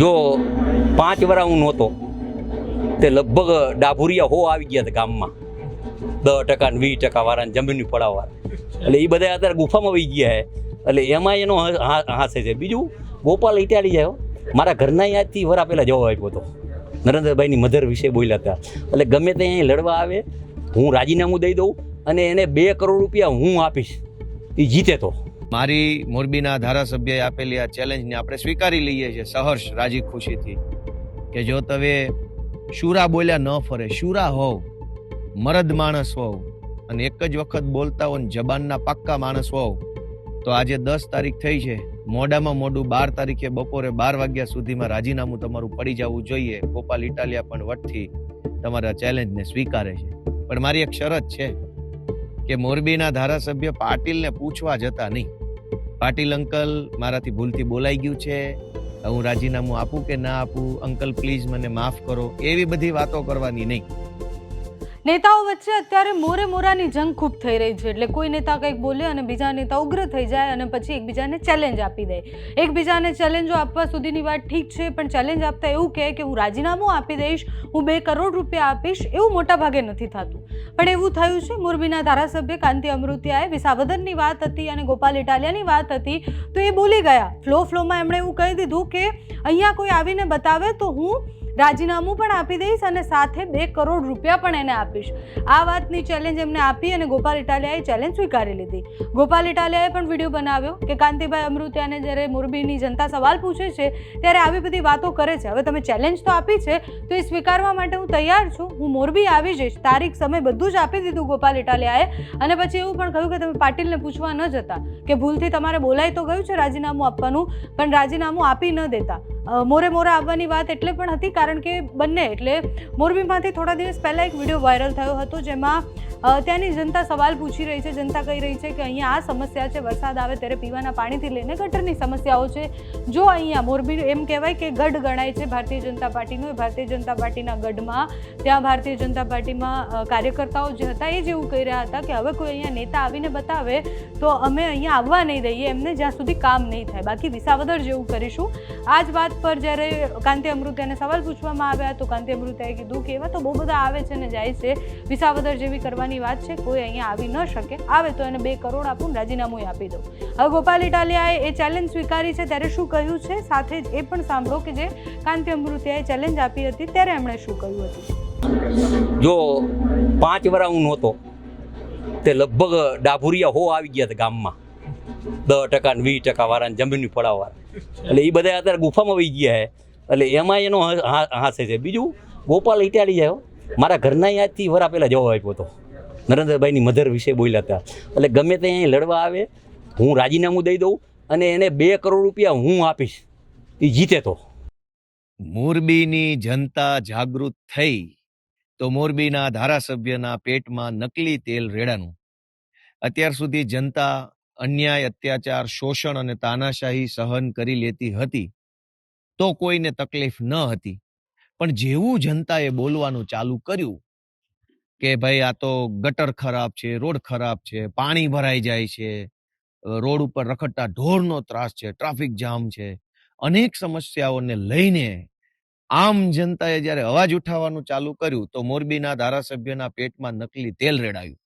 જો પાંચ વરા હું નહોતો, તે લગભગ ડાભુરિયા હો આવી ગયા હતા ગામમાં. દસ ટકા ને વીસ ટકા વાળા જમીનની પડાવવા એટલે એ બધા અત્યારે ગુફામાં વહી ગયા છે એટલે એમાં એનો હાસે છે. બીજું, ગોપાલ ઇટાલી જાય મારા ઘરના યાદથી વરા પહેલાં જવાબ આપ્યો હતો. નરેન્દ્રભાઈની મધર વિશે બોલ્યા હતા. એટલે ગમે તે અહીં લડવા આવે, હું રાજીનામું દઈ દઉં અને એને બે કરોડ રૂપિયા હું આપીશ. એ જીતે તો. મારી મોરબીના ધારાસભ્યએ આપેલી આ ચેલેન્જને આપણે સ્વીકારી લઈએ છીએ સહર્ષ રાજી ખુશીથી કે જો તમે શુરા બોલ્યા ન ફરે, શુરા હોવ, મરદ માણસ હોવ અને એક જ વખત બોલતા હોવ જબાનના પાક્કા માણસ હોવ, તો આજે દસ તારીખ થઈ છે. મોડામાં મોડું બાર તારીખે બપોરે બાર વાગ્યા સુધીમાં રાજીનામું તમારું પડી જવું જોઈએ. ગોપાલ ઇટાલિયા પણ વટથી તમારા ચેલેન્જને સ્વીકારે છે. પણ મારી એક શરત છે કે મોરબીના ધારાસભ્ય પાટીલને પૂછવા જતા નહીં. પાટીલ અંકલ મારાથી ભૂલથી બોલાઈ ગયું છે. હું રાજીનામું આપું કે ના આપું? અંકલ પ્લીઝ મને માફ કરો. એવી બધી વાતો કરવાની નહીં. નેતાઓ વચ્ચે અત્યારે મોરે મોરાની જંગ ખૂબ થઈ રહી છે. એટલે કોઈ નેતા કંઈક બોલે અને બીજા નેતા ઉગ્ર થઈ જાય અને પછી એકબીજાને ચેલેન્જ આપી દે. એકબીજાને ચેલેન્જો આપવા સુધીની વાત ઠીક છે, પણ ચેલેન્જ આપતા એવું કહે કે હું રાજીનામું આપી દઈશ, હું બે કરોડ રૂપિયા આપીશ એવું મોટા ભાગે નથી થતું. પણ એવું થયું છે, મોરબીના ધારાસભ્ય કાંતિ અમૃતિયાએ વિસાવદનની વાત હતી અને ગોપાલ ઇટાલિયાની વાત હતી, તો એ બોલી ગયા. ફ્લો ફ્લોમાં એમણે એવું કહી દીધું કે, અહીંયા કોઈ આવીને બતાવે તો હું રાજીનામું પણ આપી દઈશ અને સાથે બે કરોડ રૂપિયા પણ એને આપીશ. આ વાતની ચેલેન્જ એમને આપી અને ગોપાલ ઇટાલિયાએ ચેલેન્જ સ્વીકારી લીધી. ગોપાલ ઇટાલિયાએ પણ વીડિયો બનાવ્યો કે કાંતિભાઈ અમૃત્યાને જ્યારે મોરબીની જનતા સવાલ પૂછે છે, ત્યારે આવી બધી વાતો કરે છે. હવે તમે ચેલેન્જ તો આપી છે, તો એ સ્વીકારવા માટે હું તૈયાર છું. હું મોરબી આવી જઈશ. તારીખ, સમય બધું જ આપી દીધું ગોપાલ ઇટાલિયાએ. અને પછી એવું પણ કહ્યું કે તમે પાટીલને પૂછવા ન જતા, કે ભૂલથી તમારે બોલાય તો ગયું છે રાજીનામું આપવાનું, પણ રાજીનામું આપી ન દેતા. મોરે મોરે આવવાની વાત એટલે પણ હતી કારણ કે બંને, એટલે મોરબીમાંથી થોડા દિવસ પહેલાં એક વીડિયો વાયરલ થયો હતો જેમાં ત્યાંની જનતા સવાલ પૂછી રહી છે, જનતા કહી રહી છે કે અહીંયા આ સમસ્યા છે, વરસાદ આવે ત્યારે પીવાના પાણીથી લઈને ગટરની સમસ્યાઓ છે. જો અહીંયા મોરબી એમ કહેવાય કે ગઢ ગણાય છે, ભારતીય જનતા પાર્ટીનું ભારતીય જનતા પાર્ટીના ગઢમાં, ત્યાં ભારતીય જનતા પાર્ટીમાં કાર્યકર્તાઓ જે હતા એ જ એવું કહી રહ્યા હતા કે હવે કોઈ અહીંયા નેતા આવીને બતાવે તો અમે અહીંયા આવવા નહીં દઈએ, એમને જ્યાં સુધી કામ નહીં થાય. બાકી વિસાવદર જેવું કરીશું. આ જ વાત પર જ્યારે કાંતિ અમૃત્યાને સવાલ પૂછવામાં આવ્યા તો કાંતિ અમૃત્યાએ કીધું કે એવા તો બહુ બધા આવે છે ને જાય છે. વિસાવદર જેવી કરવાની વાત છે, કોઈ અહીંયા આવી ન શકે. આવે તો એને બે કરોડ આપું રાજીનામું આપી દઉં. હવે ગોપાલ ઇટાલિયાએ એ ચેલેન્જ સ્વીકારી છે, ત્યારે શું કહ્યું છે? સાથે જ એ પણ સાંભળો કે જે કાંતિ અમૃત્યાએ ચેલેન્જ આપી હતી, ત્યારે એમણે શું કહ્યું હતું? જો પાંચ વરા હું નહોતો, તે લગભગ ડાભુરિયા હો આવી ગયા હતા ગામમાં. દસ ટકા વીસ ટકા વાળા જમીનની પડાવવા એટલે એ બધા અત્યારે ગુફામાં વહી ગયા છે એટલે એમાં એનો હાસે છે. બીજું, ગોપાલ ઇટાળી જાય મારા ઘરના યાદથી વરા પહેલાં જવાબ આપ્યો હતો નરેન્દ્રભાઈની મધર વિશે બોલ્યા હતા એટલે ગમે તે અહીં લડવા આવે, હું રાજીનામું દઈ દઉં અને એને બે કરોડ રૂપિયા હું આપીશ. એ જીતે તો. મોરબીની જનતા જાગૃત થઈ તો મોરબીના ધારાસભ્યના પેટમાં નકલી તેલ રેડાનું. અત્યાર સુધી જનતા અન્યાય, અત્યાચાર, શોષણ અને તાનાશાહી સહન કરી લેતી હતી તો કોઈને તકલીફ ન હતી. પણ જેવું જનતાએ બોલવાનું ચાલુ કર્યું કે ભાઈ આ તો ગટર ખરાબ છે, રોડ ખરાબ છે, પાણી ભરાઈ જાય છે રોડ ઉપર રખડતા ઢોરનો ત્રાસ છે, ટ્રાફિક જામ છે, અનેક સમસ્યાઓને લઈને આમ જનતાએ જ્યારે અવાજ ઉઠાવવાનું ચાલુ કર્યું તો મોરબીના ધારાસભ્યના પેટમાં નકલી તેલ રેડાયું.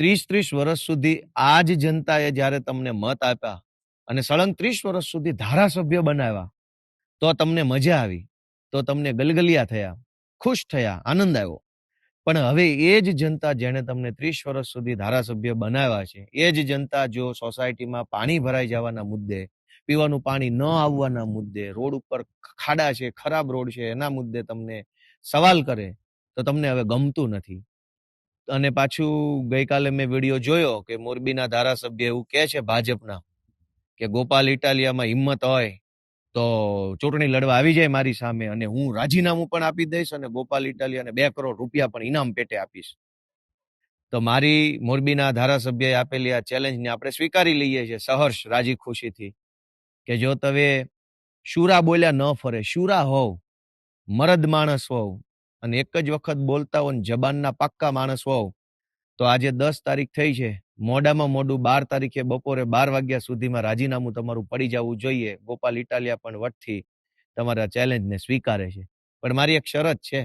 ત્રીસ ત્રીસ વર્ષ સુધી આ જ જનતાએ જ્યારે તમને મત આપ્યા અને સળંગ ત્રીસ વર્ષ સુધી ધારાસભ્ય બનાવ્યા, તો તમને મજા આવી, તો તમને ગલગલિયા થયા, ખુશ થયા, આનંદ આવ્યો. પણ હવે એ જ જનતા જેણે તમને ત્રીસ વર્ષ સુધી ધારાસભ્ય બનાવ્યા છે, એ જ જનતા જો સોસાયટીમાં પાણી ભરાઈ જવાના મુદ્દે, પીવાનું પાણી ન આવવાના મુદ્દે, રોડ ઉપર ખાડા છે, ખરાબ રોડ છે, એના મુદ્દે તમને સવાલ કરે, તો તમને હવે ગમતું નથી. અને પાછું ગઈકાલે મેં વીડિયો જોયો કે મોરબીના ધારાસભ્ય એવું કહે છે ભાજપના કે ગોપાલ ઇટાલિયામાં હિંમત હોય તો ચૂંટણી લડવા આવી જાય મારી સામે અને હું રાજીનામું પણ આપી દઈશ અને ગોપાલ ઇટાલિયાને બે કરોડ રૂપિયા પણ ઇનામ પેટે આપીશ. તો મારી મોરબીના ધારાસભ્યએ આપેલી આ ચેલેન્જને આપણે સ્વીકારી લઈએ છીએ સહર્ષ રાજી ખુશીથી કે જો તમે શુરા બોલ્યા ન ફરે, શુરા હોવ, મરદ માણસ હોવ અને એક જ વખત બોલતા હો જબાનના પાક્કા માણસ હોવ, તો આજે દસ તારીખ થઈ છે. મોડામાં મોડું બાર તારીખે બપોરે બાર વાગ્યા સુધીમાં રાજીનામું તમારું પડી જવું જોઈએ. ગોપાલ ઇટાલિયા પણ વટથી તમારા ચેલેન્જને સ્વીકારે છે. પણ મારી એક શરત છે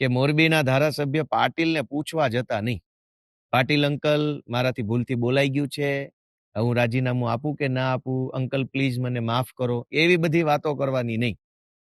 કે મોરબીના ધારાસભ્ય પાટીલને પૂછવા જતા નહીં. પાટીલ અંકલ મારાથી ભૂલથી બોલાઈ ગયું છે. હું રાજીનામું આપું કે ના આપું? અંકલ, પ્લીઝ મને માફ કરો. એવી બધી વાતો કરવાની નહીં.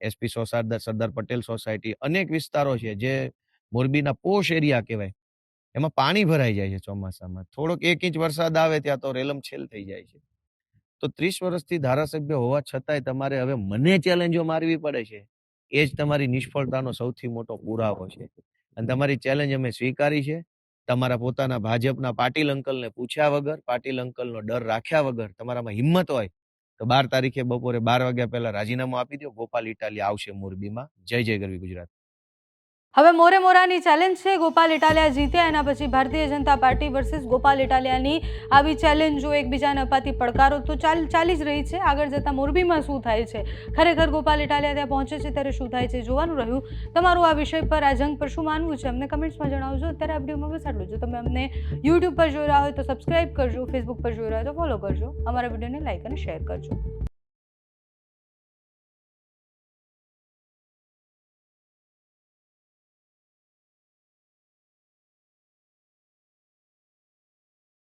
એસપી સોસાર સરદાર પટેલ સોસાયટી, અનેક વિસ્તારો છે જે મોરબીના પોશ એરિયા કહેવાય. એમાં પાણી ભરાઈ જાય છે ચોમાસામાં. થોડોક એક ઇંચ વરસાદ આવે ત્યાં તો રેલમ છેલ થઈ જાય છે. તો ત્રીસ વર્ષથી ધારાસભ્ય હોવા છતાંય તમારે હવે મને ચેલેન્જો મારવી પડે છે. એ જ તમારી નિષ્ફળતાનો સૌથી મોટો પુરાવો છે. અને તમારી ચેલેન્જ અમે સ્વીકારી છે. તમારા પોતાના ભાજપના પાટીલ અંકલને પૂછ્યા વગર, પાટીલ અંકલનો ડર રાખ્યા વગર તમારામાં હિંમત હોય તો બાર તારીખે બપોરે બાર વાગ્યા પહેલા રાજીનામું આપી દો ગોપાલ ઇટાલી આવશે મોરબીમાં. જય જય ગરવી ગુજરાત. હવે મોરે મોરાની ચેલેન્જ છે. ગોપાલ ઇટાલિયા જીત્યા, એના પછી ભારતીય જનતા પાર્ટી વર્સિસ ગોપાલ ઇટાલિયાની આવી ચેલેન્જો એકબીજાને અપાતી પડકારો, તો ચાલ, ચાલી જ રહી છે. આગળ જતાં મોરબીમાં શું થાય છે? ખરેખર ગોપાલ ઇટાલિયા ત્યાં પહોંચે છે, ત્યારે શું થાય છે જોવાનું રહ્યું. તમારું આ વિષય પર, આ જંગ પર શું માનવું છે? અમને કમેન્ટ્સમાં જણાવજો. અત્યારે આ વિડીયોમાં બસ આટલું જો તમે અમને યુટ્યુબ પર જોઈ રહ્યા હોય તો સબસ્ક્રાઇબ કરજો ફેસબુક પર જોઈ રહ્યા હોય તો ફોલો કરજો. અમારા વિડીયોને લાઇક અને શેર કરજો.